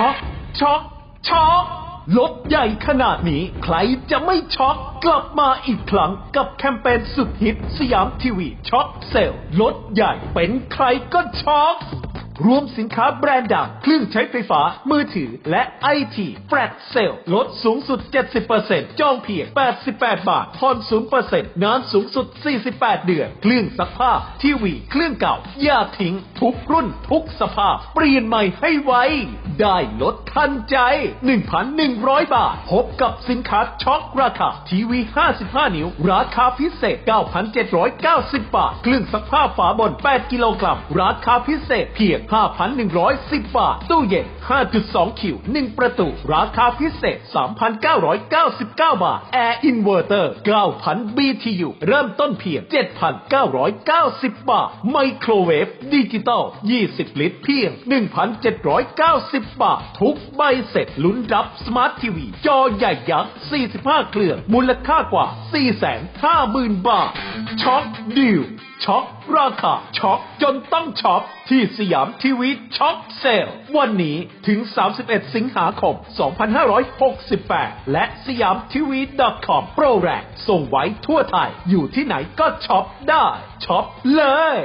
ช็อกช็อกช็อกลดใหญ่ขนาดนี้ใครจะไม่ช็อกกลับมาอีกครั้งกับแคมเปญสุดฮิตสยามทีวีช็อกเซลล์ลดใหญ่เป็นใครก็ช็อก รวมสินค้าแบรนด์ดังเครื่องใช้ไฟฟ้า มือถือ และไอทีแฟลตเซลลดสูงสุด 70%จองเพียง 88 บาทผ่อน0%นานสูงสุด 48 เดือน เครื่องซักผ้า ทีวี เครื่องเก่า อย่าทิ้ง ทุกรุ่นทุกสภาพ เปลี่ยนใหม่ให้ไว ได้ลดทันใจ 1,100 บาท พบกับสินค้าช็อคราคา ทีวี 55 นิ้ว ราคาพิเศษ 9,790 บาท เครื่องซักผ้าฝาบน 8 กิโลกรัม ราคาพิเศษเพียง5,110 บาท ตู้เย็น 5.2 คิว 1 ประตู ราคาพิเศษ 3,999 บาท แอร์อินเวอร์เตอร์ 9,000 BTU เริ่มต้นเพียง 7,990 บาท ไมโครเวฟดิจิตอล 20 ลิตรเพียง 1,790 บาท ทุกใบเสร็จลุ้นรับสมาร์ททีวี จอใหญ่ยักษ์ 45 เครื่อง มูลค่ากว่า 450,000 บาทช็อคดิว ช็อคราคาช็อกจนต้องช็อปที่สยามทีวีช็อคเซลล์วันนี้ถึง 31 สิงหาคม 2568 และสยามทีวี .com โปรแรงส่งไว้ทั่วไทย อยู่ที่ไหนก็ช็อปได้ช็อปเลย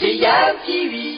สยามทีวี